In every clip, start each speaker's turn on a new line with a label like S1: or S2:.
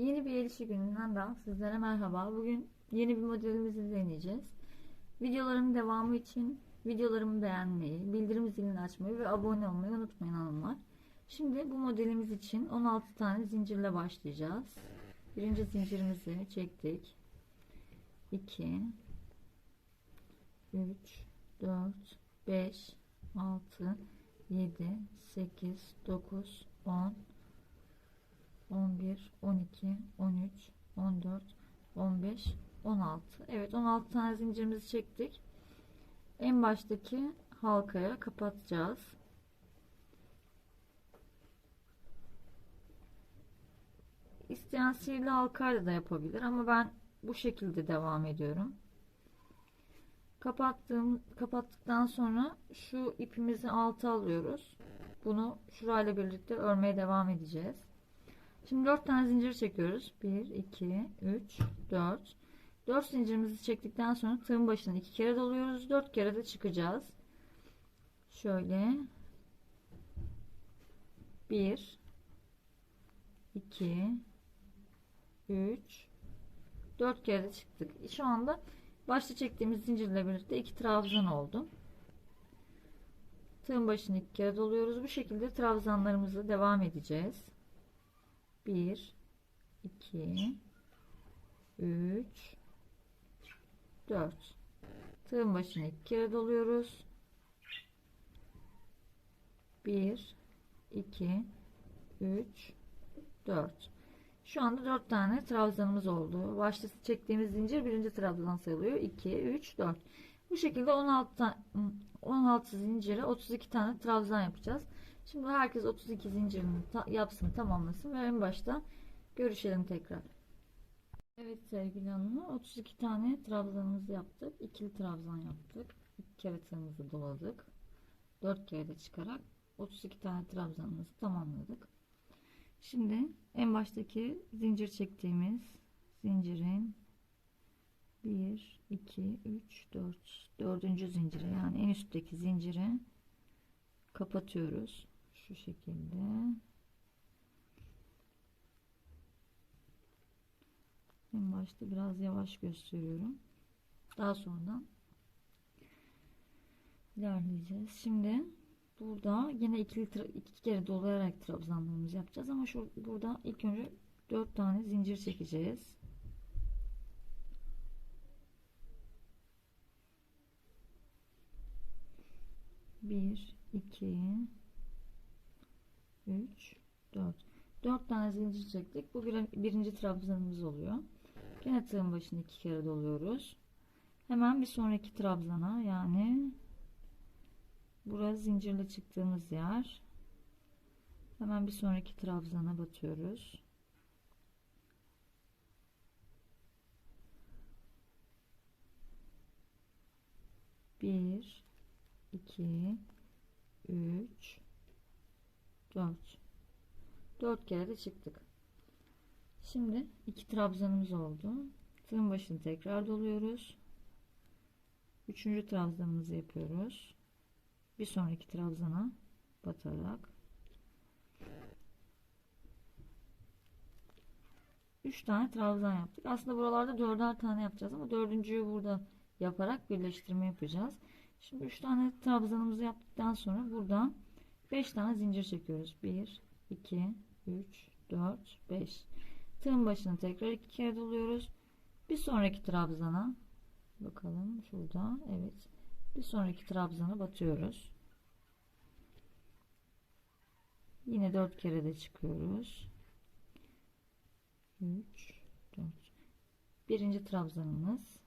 S1: Yeni bir el işi gününden daha sizlere merhaba. Bugün yeni bir modelimizi deneyeceğiz. Videoların devamı için videolarımı beğenmeyi, bildirim zilini açmayı ve abone olmayı unutmayın hanımlar. Şimdi bu modelimiz için 16 tane zincirle başlayacağız. Birinci zincirimizi çektik. 2 3 4 5 6 7 8 9 10 11, 12, 13, 14, 15, 16. Evet 16 tane zincirimizi çektik. En baştaki halkaya kapatacağız. İsteyen sihirli halkayla da yapabilir ama ben bu şekilde devam ediyorum. Kapattığım, kapattıktan sonra şu ipimizi alta alıyoruz. Bunu şurayla birlikte örmeye devam edeceğiz. Şimdi 4 tane zincir çekiyoruz. 1, 2, 3, 4. 4 zincirimizi çektikten sonra tığın başına 2 kere doluyoruz. 4 kere de çıkacağız. Şöyle 1 2 3 4 kere de çıktık. Şu anda başta çektiğimiz zincirle birlikte iki trabzan oldu. Tığın başına iki kere doluyoruz. Bu şekilde trabzanlarımızı devam edeceğiz. 1 2 3 4 tığın başına iki kere doluyoruz. 1 2 3 4 şu anda 4 tane trabzanımız oldu. Başta çektiğimiz zincir birinci trabzan sayılıyor. 2 3 4 bu şekilde 16 16 zincire 32 tane trabzan yapacağız Şimdi herkes 32 zincirini ta yapsın tamamlasın ve en başta görüşelim tekrar. Evet sevgili hanımlar 32 tane trabzanımızı yaptık. ikili trabzan yaptık. 2 kere doladık. 4 kere de çıkarak 32 tane trabzanımızı tamamladık. Şimdi en baştaki zincir çektiğimiz zincirin 1 2 3 4 dördüncü zincire yani en üstteki zincire kapatıyoruz şu şekilde. En başta biraz yavaş gösteriyorum. Daha sonra ilerleyeceğiz. Şimdi burada yine ikili iki kere dolayarak trabzanlarımızı yapacağız. Ama şu burada ilk önce dört tane zincir çekeceğiz. Bir iki 3 4 4 tane zincir çektik. Bu bir, birinci trabzanımız oluyor. Gene tığın başını iki kere doluyoruz. Hemen bir sonraki trabzana yani burası zincirle çıktığımız yer. Hemen bir sonraki trabzana batıyoruz. Bir, iki, üç, 4 4 kere de çıktık. Şimdi iki trabzanımız oldu. Tığın başını tekrar doluyoruz. Üçüncü trabzanımızı yapıyoruz. Bir sonraki trabzana batarak. 3 tane trabzan yaptık. Aslında buralarda dörder tane yapacağız ama dördüncüyü burada yaparak birleştirme yapacağız. Şimdi 3 tane trabzanımızı yaptıktan sonra buradan 5 tane zincir çekiyoruz. 1, 2, 3, 4, 5. Tığın başını tekrar iki kere doluyoruz. Bir sonraki trabzana bakalım şurada. Evet. Bir sonraki trabzana batıyoruz. Yine 4 kere de çıkıyoruz. 3, 4. Birinci trabzanımız.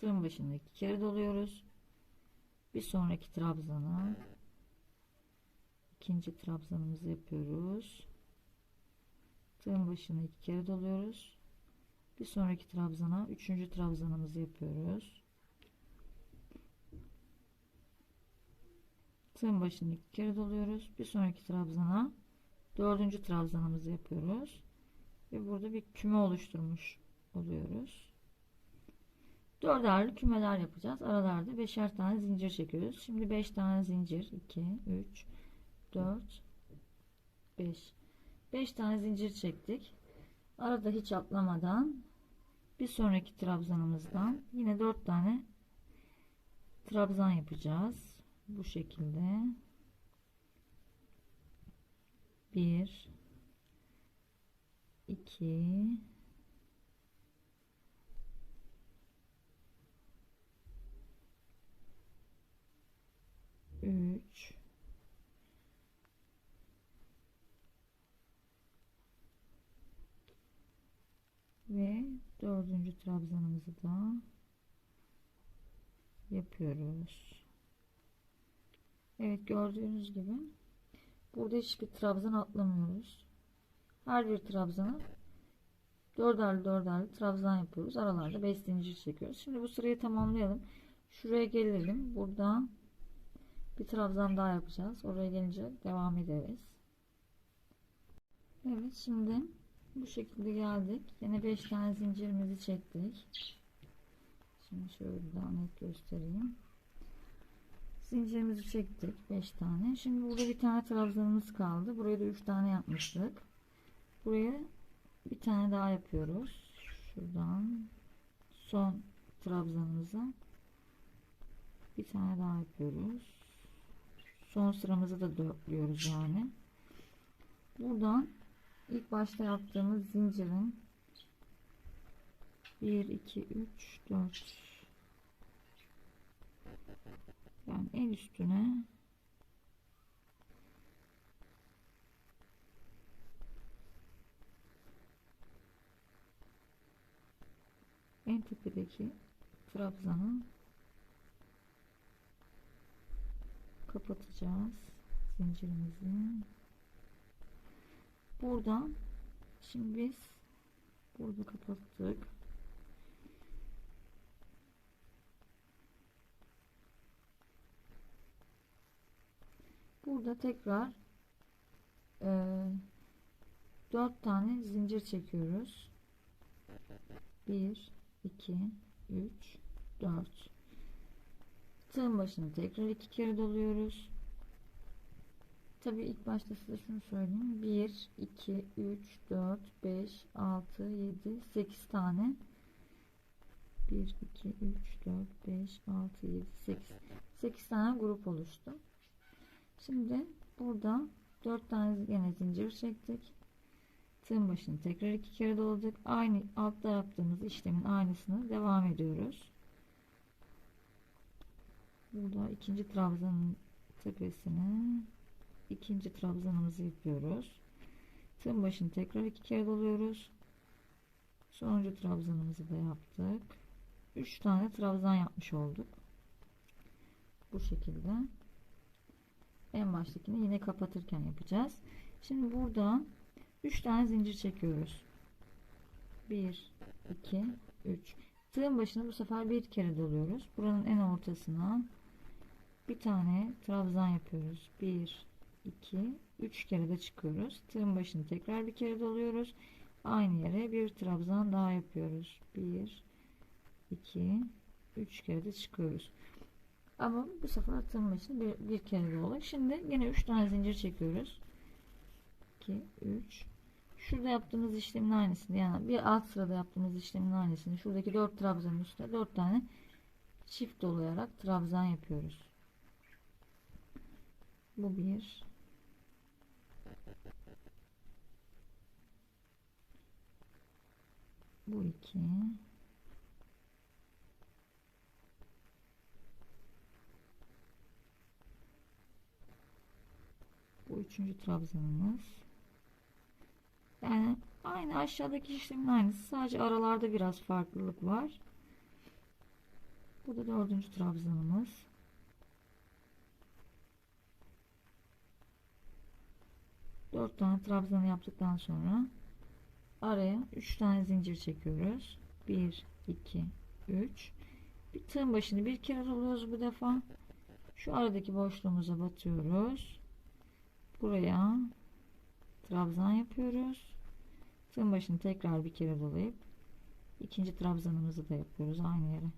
S1: Tığın başına iki kere doluyoruz. Bir sonraki trabzana ikinci trabzanımızı yapıyoruz. Tığın başına iki kere doluyoruz. Bir sonraki trabzana üçüncü trabzanımızı yapıyoruz. Tığın başına iki kere doluyoruz. Bir sonraki trabzana dördüncü trabzanımızı yapıyoruz. Ve burada bir küme oluşturmuş oluyoruz. Dörderli kümeler yapacağız. Aralarda beşer tane zincir çekiyoruz. Şimdi beş tane zincir. 2, 3, 4 5 5 tane zincir çektik arada hiç atlamadan bir sonraki trabzanımızdan yine 4 tane trabzan yapacağız. Bu şekilde. 1 2 3 ve dördüncü trabzanımızı da yapıyoruz. Evet gördüğünüz gibi burada hiçbir trabzan atlamıyoruz. Her bir trabzana dörderli dörderli trabzan yapıyoruz. Aralarda 5 zincir çekiyoruz. Şimdi bu sırayı tamamlayalım. Şuraya gelelim. Burada bir trabzan daha yapacağız. Oraya gelince devam ederiz. Evet şimdi bu şekilde geldik. Yine 5 tane zincirimizi çektik. Şimdi şöyle daha net göstereyim. Zincirimizi çektik 5 tane. Şimdi burada bir tane trabzanımız kaldı. Buraya da 3 tane yapmıştık. Buraya bir tane daha yapıyoruz. Şuradan son trabzanımıza bir tane daha yapıyoruz. Son sıramızı da dörtlüyoruz yani. Buradan ilk başta yaptığımız zincirin 1 2 3 4 yani en üstüne en tepedeki trabzanı kapatacağız zincirimizi buradan şimdi biz burada kapattık. Burada tekrar e, 4 tane zincir çekiyoruz. 1 2 3 4 tığın başını tekrar iki kere doluyoruz tabi ilk başta size şunu söyleyeyim. 1 2 3 4 5 6 7 8 tane. 1 2 3 4 5 6 7 8 8 tane grup oluştu. Şimdi burada 4 tane yine zincir çektik. Tığın başını tekrar iki kere doladık aynı altta yaptığımız işlemin aynısını devam ediyoruz. Burada ikinci trabzanın tepesine ikinci trabzanımızı yapıyoruz. Tığın başını tekrar iki kere doluyoruz. Sonuncu trabzanımızı da yaptık. 3 tane trabzan yapmış olduk. Bu şekilde. En baştakini yine kapatırken yapacağız. Şimdi burada 3 tane zincir çekiyoruz. 1 2 3 tığın başına bu sefer bir kere doluyoruz. Buranın en ortasına bir tane trabzan yapıyoruz. 1 2 3 kere de çıkıyoruz. Tığın başını tekrar bir kere doluyoruz aynı yere bir trabzan daha yapıyoruz. 1 2 3 kere de çıkıyoruz. Ama bu sefer tığın başını bir, bir kere dolu şimdi yine 3 tane zincir çekiyoruz. 2 3 şurada yaptığımız işlemin aynısını yani bir alt sırada yaptığımız işlemin aynısını şuradaki 4 trabzanın üstüne 4 tane çift dolayarak trabzan yapıyoruz. Bu bir bu iki. Bu üçüncü trabzanımız. Yani aynı aşağıdaki işlemin aynısı. Sadece aralarda biraz farklılık var. Bu da dördüncü trabzanımız. Dört tane trabzanı yaptıktan sonra araya üç tane zincir çekiyoruz. 1 2 3 bir tığın başını bir kere doluyoruz bu defa. Şu aradaki boşluğumuza batıyoruz. Buraya trabzan yapıyoruz. Tığın başını tekrar bir kere dolayıp ikinci trabzanımızı da yapıyoruz aynı yere.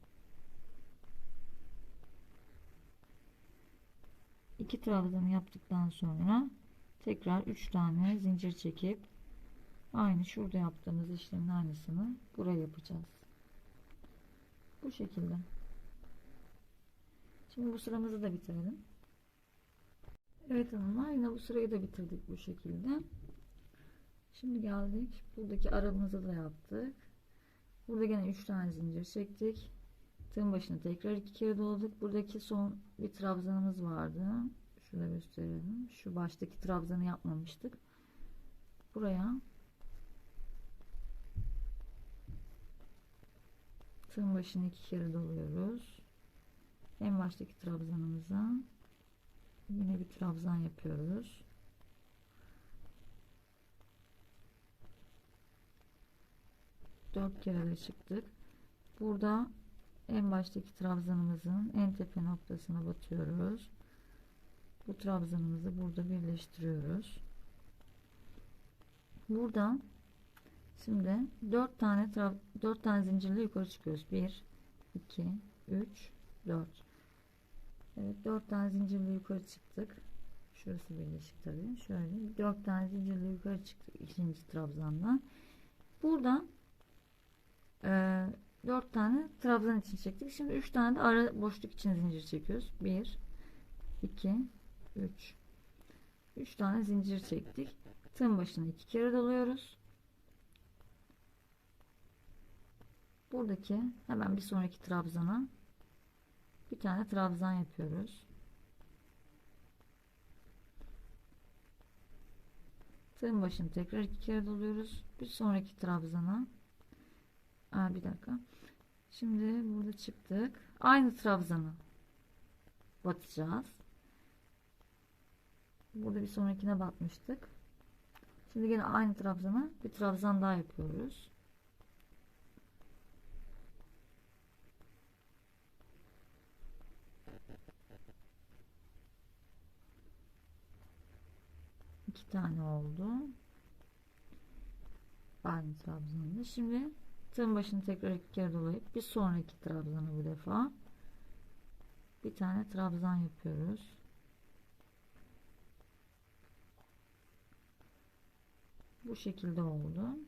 S1: İki trabzanı yaptıktan sonra tekrar üç tane zincir çekip Aynı şurada yaptığımız işlemin aynısını buraya yapacağız. Bu şekilde. Şimdi bu sıramızı da bitirelim. Evet hanımlar yine bu sırayı da bitirdik bu şekilde. Şimdi geldik. Buradaki aramızı da yaptık. Burada gene 3 tane zincir çektik. Tığın başına tekrar iki kere doladık. Buradaki son bir trabzanımız vardı. Şurada gösterelim. Şu baştaki trabzanı yapmamıştık. Buraya tığın başını iki kere doluyoruz. En baştaki trabzanımıza yine bir trabzan yapıyoruz. Dört kere de çıktık. Burada en baştaki trabzanımızın en tepe noktasına batıyoruz. Bu trabzanımızı burada birleştiriyoruz. Buradan şimdi 4 tane 4 tane zincirle yukarı çıkıyoruz. 1 2 3 4 Evet 4 tane zincirle yukarı çıktık. Şurası birleşik tabii. Şöyle 4 tane zincirle yukarı çıktık ikinci trabzandan. Buradan e, 4 tane trabzan için çektik. Şimdi 3 tane de ara boşluk için zincir çekiyoruz. 1 2 3 3 tane zincir çektik. Tığın başına 2 kere doluyoruz. Buradaki hemen bir sonraki trabzana bir tane trabzan yapıyoruz. Tığın başını tekrar iki kere doluyoruz. Bir sonraki trabzana Aa, bir dakika. Şimdi burada çıktık. Aynı trabzanı batacağız. Burada bir sonrakine batmıştık. Şimdi yine aynı trabzana bir trabzan daha yapıyoruz. iki tane oldu. Aynı trabzanda. Şimdi tığın başını tekrar iki kere dolayıp bir sonraki trabzanı bu defa bir tane trabzan yapıyoruz. Bu şekilde oldu.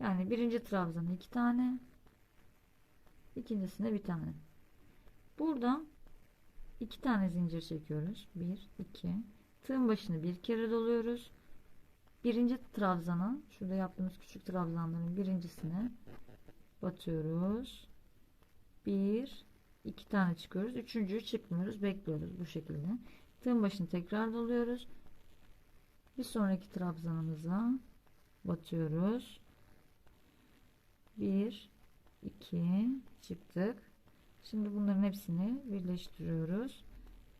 S1: Yani birinci trabzanı iki tane ikincisine bir tane. Burada iki tane zincir çekiyoruz. Bir, iki. Tığın başını bir kere doluyoruz. Birinci trabzana, şurada yaptığımız küçük trabzanların birincisine batıyoruz. Bir, iki tane çıkıyoruz. Üçüncüyü çıkmıyoruz. Bekliyoruz bu şekilde. Tığın başını tekrar doluyoruz. Bir sonraki trabzanımıza batıyoruz. Bir, iki çıktık. Şimdi bunların hepsini birleştiriyoruz.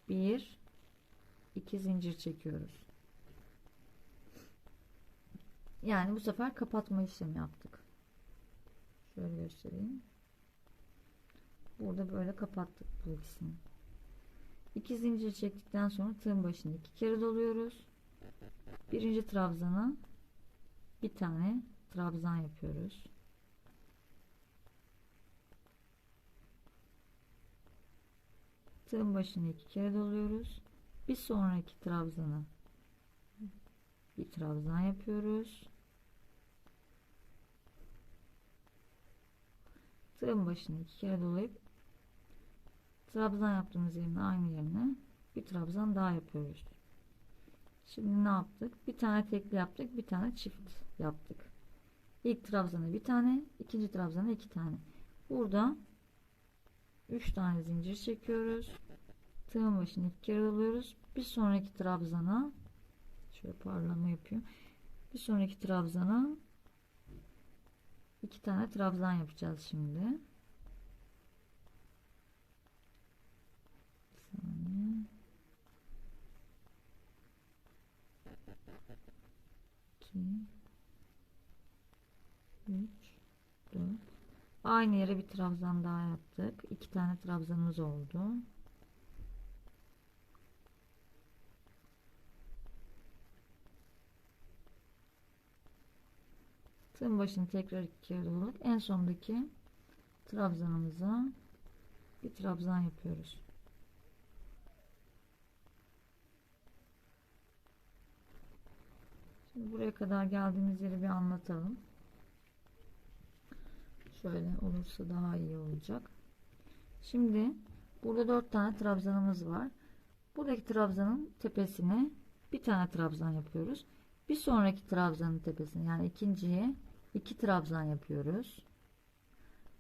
S1: Bir, iki zincir çekiyoruz. Yani bu sefer kapatma işlemi yaptık. Şöyle göstereyim. Burada böyle kapattık bu ikisini. İki zincir çektikten sonra tığın başını iki kere doluyoruz. Birinci trabzana bir tane trabzan yapıyoruz. Tığın başını iki kere doluyoruz. Bir sonraki trabzana bir trabzan yapıyoruz. Tığın başını iki kere dolayıp trabzan yaptığımız yerin aynı yerine bir trabzan daha yapıyoruz. Şimdi ne yaptık? Bir tane tekli yaptık, bir tane çift yaptık. İlk trabzana bir tane, ikinci trabzana iki tane. Burada üç tane zincir çekiyoruz. Tığın başını iki kere doluyoruz. Bir sonraki trabzana şöyle parlama yapıyor. Bir sonraki trabzana iki tane trabzan yapacağız şimdi. Bir saniye. İki, üç, dört. Aynı yere bir trabzan daha yaptık. İki tane trabzanımız oldu. Tığın başını tekrar iki kere doladık. En sondaki trabzanımıza bir trabzan yapıyoruz. Şimdi buraya kadar geldiğimiz yeri bir anlatalım. Şöyle olursa daha iyi olacak. Şimdi burada dört tane trabzanımız var. Buradaki trabzanın tepesine bir tane trabzan yapıyoruz. Bir sonraki trabzanın tepesine yani ikinciye iki trabzan yapıyoruz.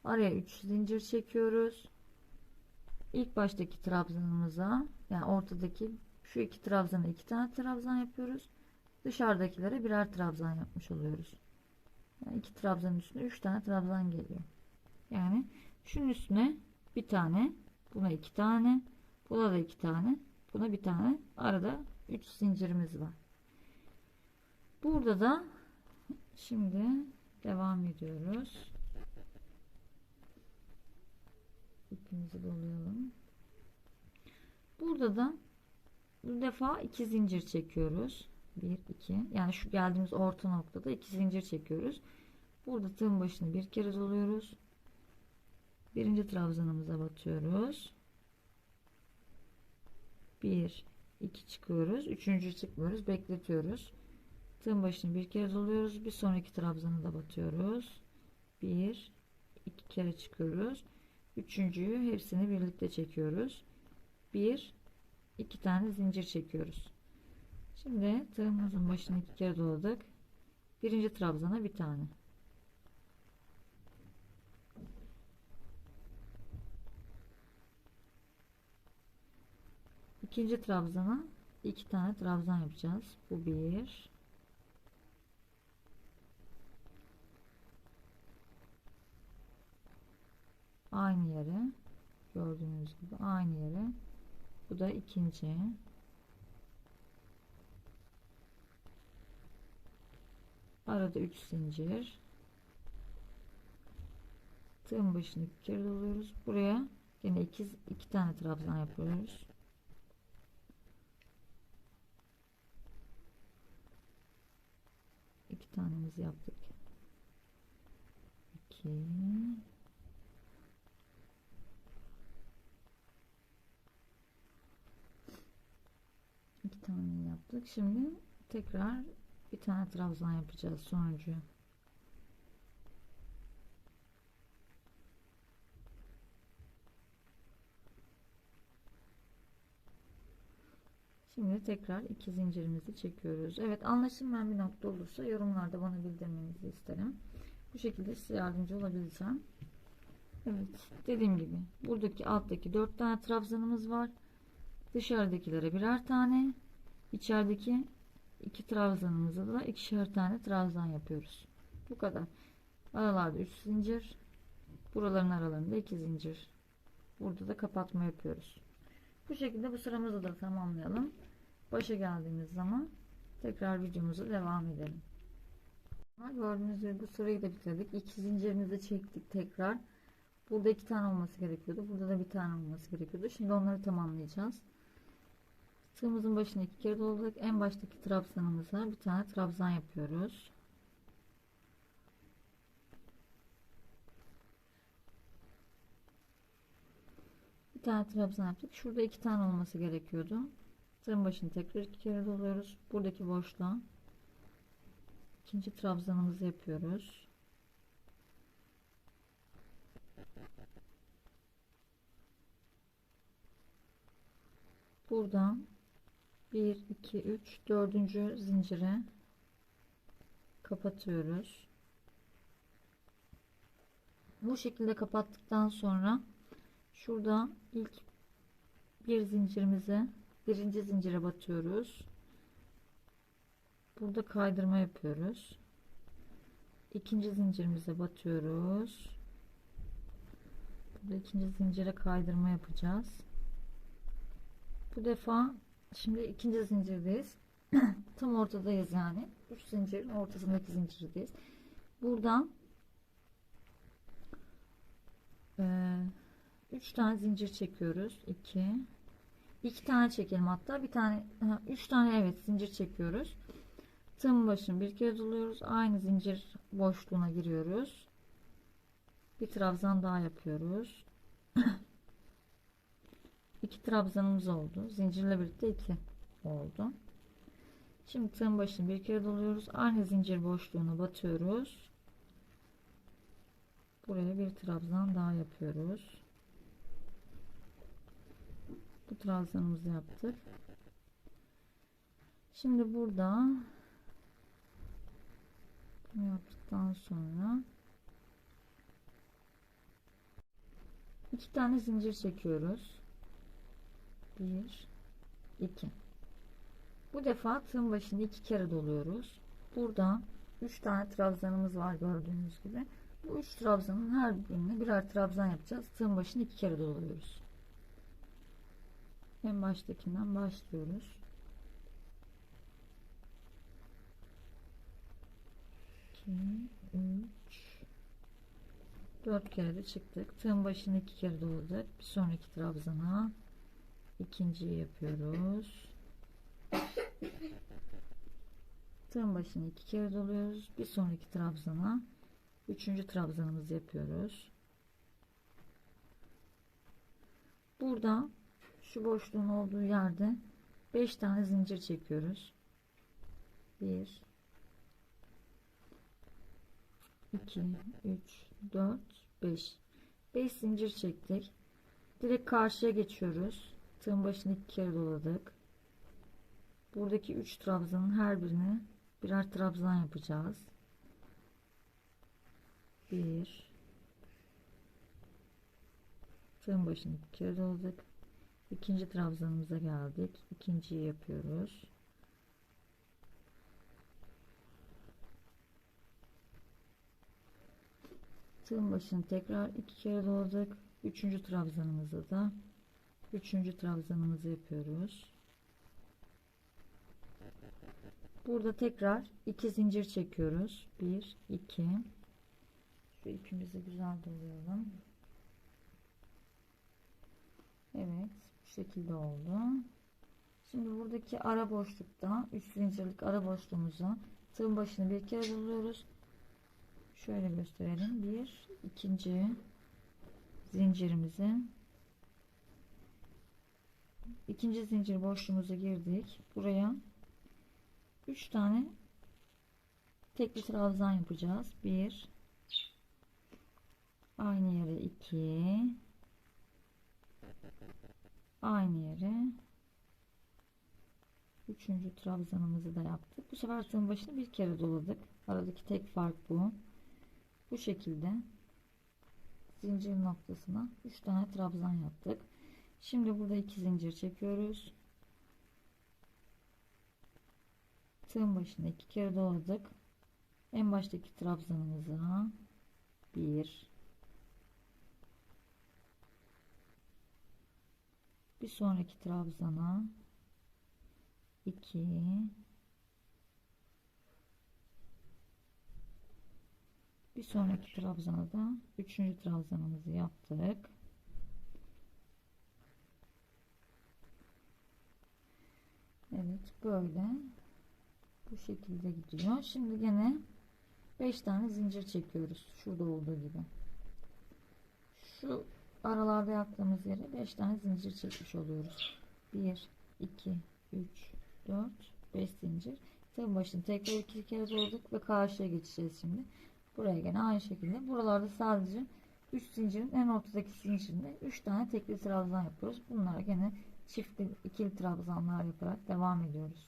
S1: Araya 3 zincir çekiyoruz. İlk baştaki trabzanımıza yani ortadaki şu iki trabzana iki tane trabzan yapıyoruz. Dışarıdakilere birer trabzan yapmış oluyoruz. Yani trabzanın üstüne üç tane trabzan geliyor. Yani şunun üstüne bir tane, buna iki tane, buna da iki tane, buna bir tane. Arada üç zincirimiz var. Burada da şimdi devam ediyoruz. İpimizi dolayalım. Burada da bu defa iki zincir çekiyoruz. 1 2 yani şu geldiğimiz orta noktada iki zincir çekiyoruz. Burada tığın başını bir kere doluyoruz. Birinci trabzanımıza batıyoruz. 1 2 çıkıyoruz. Üçüncü çıkmıyoruz. Bekletiyoruz. Tığın başını bir kere doluyoruz. Bir sonraki trabzanı da batıyoruz. 1 2 kere çıkıyoruz. Üçüncüyü hepsini birlikte çekiyoruz. 1 2 tane zincir çekiyoruz. Şimdi tığımızın başını iki kere doladık. Birinci trabzana bir tane. İkinci trabzana iki tane trabzan yapacağız. Bu bir. aynı yere gördüğünüz gibi aynı yere. Bu da ikinci. Arada 3 zincir. Tığın başını iki kere doluyoruz. Buraya yine iki, iki tane trabzan yapıyoruz. İki tanemizi yaptık. 2 yaptık. Şimdi tekrar bir tane trabzan yapacağız sonuncu. Şimdi tekrar iki zincirimizi çekiyoruz. Evet anlaşılmayan bir nokta olursa yorumlarda bana bildirmenizi isterim. Bu şekilde size yardımcı olabileceğim. Evet dediğim gibi buradaki alttaki dört tane trabzanımız var. Dışarıdakilere birer tane. İçerideki iki trabzanımızda da ikişer tane trabzan yapıyoruz. Bu kadar. Aralarda 3 zincir. Buraların aralarında 2 zincir. Burada da kapatma yapıyoruz. Bu şekilde bu sıramızı da tamamlayalım. Başa geldiğimiz zaman tekrar videomuza devam edelim. Gördüğünüz gibi bu sırayı da bitirdik. İki zincirimizi çektik tekrar. Burada iki tane olması gerekiyordu. Burada da bir tane olması gerekiyordu. Şimdi onları tamamlayacağız. Tığımızın başına iki kere doladık. En baştaki trabzanımıza bir tane trabzan yapıyoruz. Bir tane trabzan yaptık. Şurada iki tane olması gerekiyordu. Tığın başını tekrar iki kere doluyoruz. Buradaki boşluğa ikinci trabzanımızı yapıyoruz. Buradan 1 2 3 dördüncü zincire kapatıyoruz. Bu şekilde kapattıktan sonra şurada ilk bir zincirimize birinci zincire batıyoruz. Burada kaydırma yapıyoruz. İkinci zincirimize batıyoruz. Burada ikinci zincire kaydırma yapacağız. Bu defa Şimdi ikinci zincirdeyiz. Tam ortadayız yani. Üç zincirin ortasındaki zincirdeyiz. Buradan e, üç tane zincir çekiyoruz. 2 iki tane çekelim hatta. Bir tane üç tane evet zincir çekiyoruz. Tığın başını bir kere doluyoruz. Aynı zincir boşluğuna giriyoruz. Bir trabzan daha yapıyoruz. iki trabzanımız oldu. Zincirle birlikte iki oldu. Şimdi tığın başını bir kere doluyoruz. Aynı zincir boşluğuna batıyoruz. Buraya bir trabzan daha yapıyoruz. Bu trabzanımızı yaptık. Şimdi burada bunu yaptıktan sonra iki tane zincir çekiyoruz. Bir, iki. Bu defa tığın başını iki kere doluyoruz. Burada üç tane trabzanımız var gördüğünüz gibi. Bu üç trabzanın her birine birer trabzan yapacağız. Tığın başını iki kere doluyoruz. En baştakinden başlıyoruz. 2 3 4 kere de çıktık. Tığın başını iki kere doladık. Bir sonraki trabzana ikinciyi yapıyoruz. Tığın başını iki kere doluyoruz. Bir sonraki trabzana üçüncü trabzanımızı yapıyoruz. Burada şu boşluğun olduğu yerde 5 tane zincir çekiyoruz. 1 2 3 4 5 5 zincir çektik. Direkt karşıya geçiyoruz. Tığın başını iki kere doladık. Buradaki 3 trabzanın her birine birer trabzan yapacağız. 1 Tığın başını iki kere doladık. İkinci trabzanımıza geldik. İkinciyi yapıyoruz. Tığın başını tekrar iki kere doladık. Üçüncü trabzanımızı da üçüncü trabzanımızı yapıyoruz. Burada tekrar iki zincir çekiyoruz. Bir, iki. Şu ipimizi güzel dolayalım. Evet, bu şekilde oldu. Şimdi buradaki ara boşlukta 3 zincirlik ara boşluğumuza tığın başını bir kere doluyoruz. Şöyle gösterelim. Bir, ikinci zincirimizi ikinci zincir boşluğumuza girdik. Buraya 3 tane tekli trabzan yapacağız. 1 aynı yere 2 aynı yere üçüncü trabzanımızı da yaptık. Bu sefer tığın başını bir kere doladık. Aradaki tek fark bu. Bu şekilde zincir noktasına 3 tane trabzan yaptık. Şimdi burada iki zincir çekiyoruz. Tığın başına iki kere doladık. En baştaki trabzanımıza bir bir sonraki trabzana 2 bir sonraki trabzana da üçüncü trabzanımızı yaptık Evet böyle. Bu şekilde gidiyor. Şimdi gene 5 tane zincir çekiyoruz şurada olduğu gibi. Şu aralarda yaptığımız yere 5 tane zincir çekmiş oluyoruz. 1 2 3 4 5 zincir. Tığın başını tekrar iki kere doladık ve karşıya geçeceğiz şimdi. Buraya gene aynı şekilde. Buralarda sadece 3 zincirin en ortadaki zincirinde 3 tane tekli trabzan yapıyoruz. Bunlara gene çiftli ikili trabzanlar yaparak devam ediyoruz.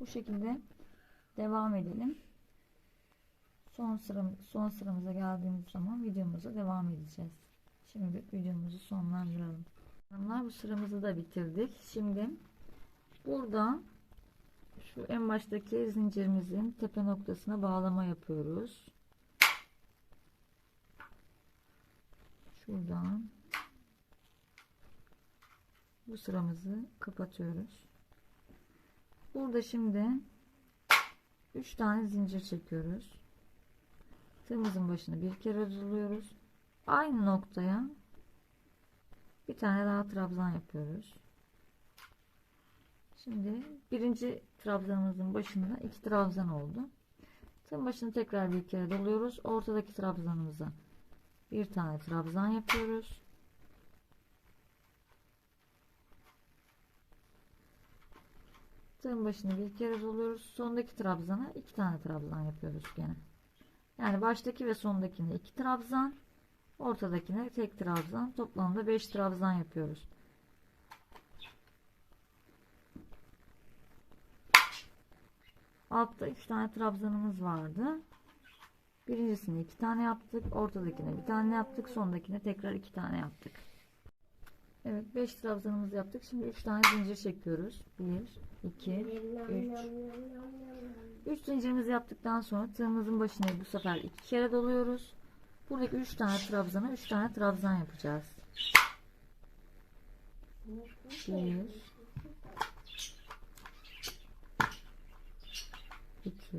S1: Bu şekilde devam edelim. Son sıram son sıramıza geldiğimiz zaman videomuza devam edeceğiz. Şimdi videomuzu sonlandıralım. Bu sıramızı da bitirdik. Şimdi burada şu en baştaki zincirimizin tepe noktasına bağlama yapıyoruz. Şuradan bu sıramızı kapatıyoruz. Burada şimdi 3 tane zincir çekiyoruz. Tığımızın başını bir kere doluyoruz aynı noktaya bir tane daha trabzan yapıyoruz. Şimdi birinci trabzanımızın başında iki trabzan oldu. Tığın başını tekrar bir kere doluyoruz. Ortadaki trabzanımıza bir tane trabzan yapıyoruz Tığın başını bir kere doluyoruz. Sondaki trabzana iki tane trabzan yapıyoruz gene. Yani baştaki ve sondakine iki trabzan, ortadakine tek trabzan. Toplamda 5 trabzan yapıyoruz. Altta 3 tane trabzanımız vardı. Birincisini iki tane yaptık. Ortadakine bir tane yaptık. Sondakine tekrar iki tane yaptık. Evet 5 trabzanımızı yaptık. Şimdi 3 tane zincir çekiyoruz. 1, 2, 3. 3 zincirimizi yaptıktan sonra tığımızın başına bu sefer iki kere doluyoruz. Buradaki 3 tane trabzana 3 tane trabzan yapacağız. 1 2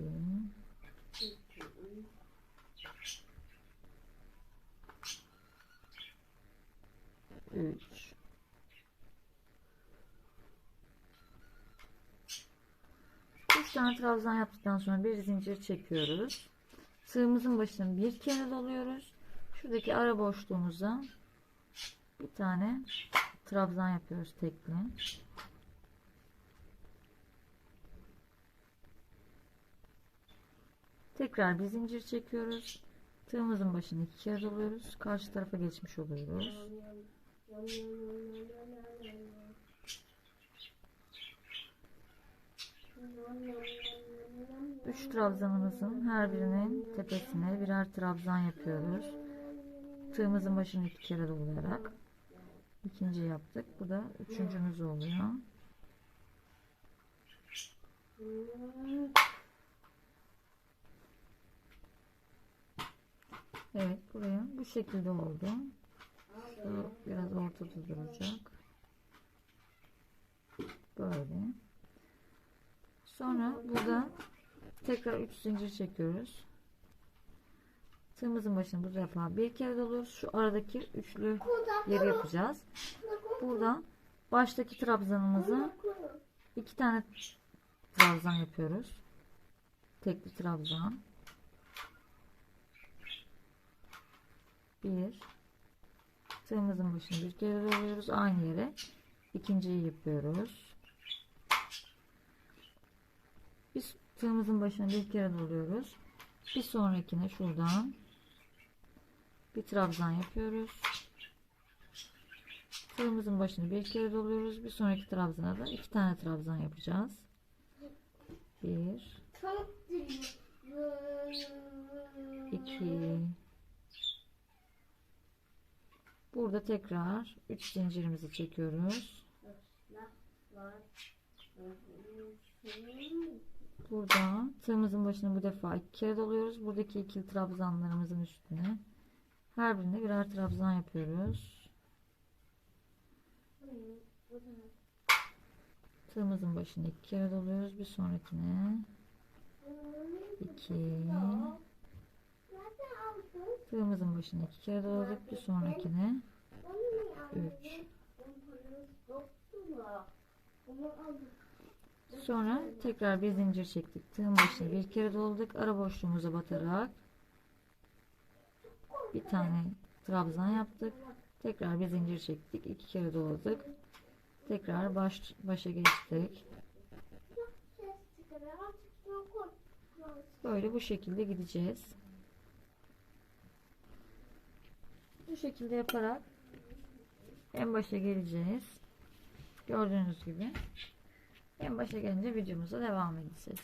S1: 3 3 tane trabzan yaptıktan sonra bir zincir çekiyoruz. Tığımızın başına bir kere doluyoruz. Şuradaki ara boşluğumuza bir tane trabzan yapıyoruz tekli. Tekrar bir zincir çekiyoruz. Tığımızın başını iki kere doluyoruz. Karşı tarafa geçmiş oluyoruz. 3 trabzanımızın her birinin tepesine birer trabzan yapıyoruz. Tığımızın başını iki kere dolayarak ikinci yaptık. Bu da üçüncümüz oluyor. Evet buraya bu şekilde oldu. Şu biraz ortada duracak. Böyle. Sonra burada tekrar 3 zincir çekiyoruz. Tığımızın başını bu defa bir kere doluyoruz. Şu aradaki üçlü yeri yapacağız. Burada baştaki trabzanımızı iki tane trabzan yapıyoruz. Tekli trabzan. Bir. Tığımızın başını bir kere doluyoruz. Aynı yere ikinciyi yapıyoruz. Biz tığımızın başına bir kere doluyoruz. Bir sonrakine şuradan bir trabzan yapıyoruz. Tığımızın başını bir kere doluyoruz. Bir sonraki trabzana da iki tane trabzan yapacağız. Bir, iki. Burada tekrar üç zincirimizi çekiyoruz. Burada tığımızın başına bu defa iki kere doluyoruz. Buradaki ikili trabzanlarımızın üstüne her birine birer trabzan yapıyoruz. Tığımızın başına iki kere doluyoruz. Bir sonrakine iki tığımızın başına iki kere doladık. Bir sonrakine üç Sonra tekrar bir zincir çektik. Tığın başına bir kere doladık. Ara boşluğumuza batarak bir tane trabzan yaptık. Tekrar bir zincir çektik. iki kere doladık. Tekrar baş başa geçtik. Böyle bu şekilde gideceğiz. Bu şekilde yaparak en başa geleceğiz. Gördüğünüz gibi. En başa gelince videomuza devam edeceğiz.